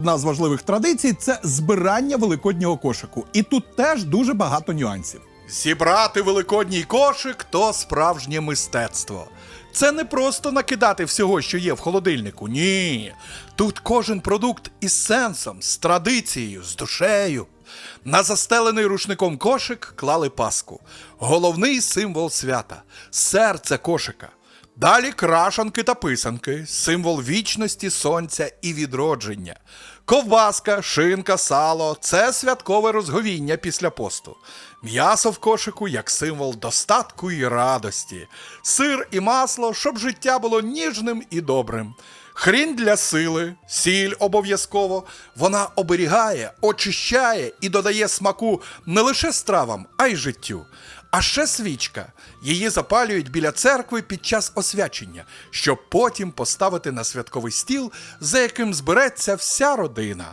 Одна з важливих традицій це збирання великоднього кошику. І тут теж дуже багато нюансів. Зібрати великодній кошик то справжнє мистецтво. Це не просто накидати всього, що є в холодильнику. Ні. Тут кожен продукт із сенсом, з традицією, з душею. На застелений рушником кошик клали паску. Головний символ свята серце кошика. Далі крашанки та писанки, символ вічності, сонця і відродження. Ковбаска, шинка, сало це святкове розговіння після посту. М'ясо в кошику як символ достатку і радості. Сир і масло, щоб життя було ніжним і добрим. Хрінь для сили, сіль обов'язково. Вона оберігає, очищає і додає смаку не лише стравам, а й життю. А ще свічка. Її запалюють біля церкви під час освячення, щоб потім поставити на святковий стіл, за яким збереться вся родина.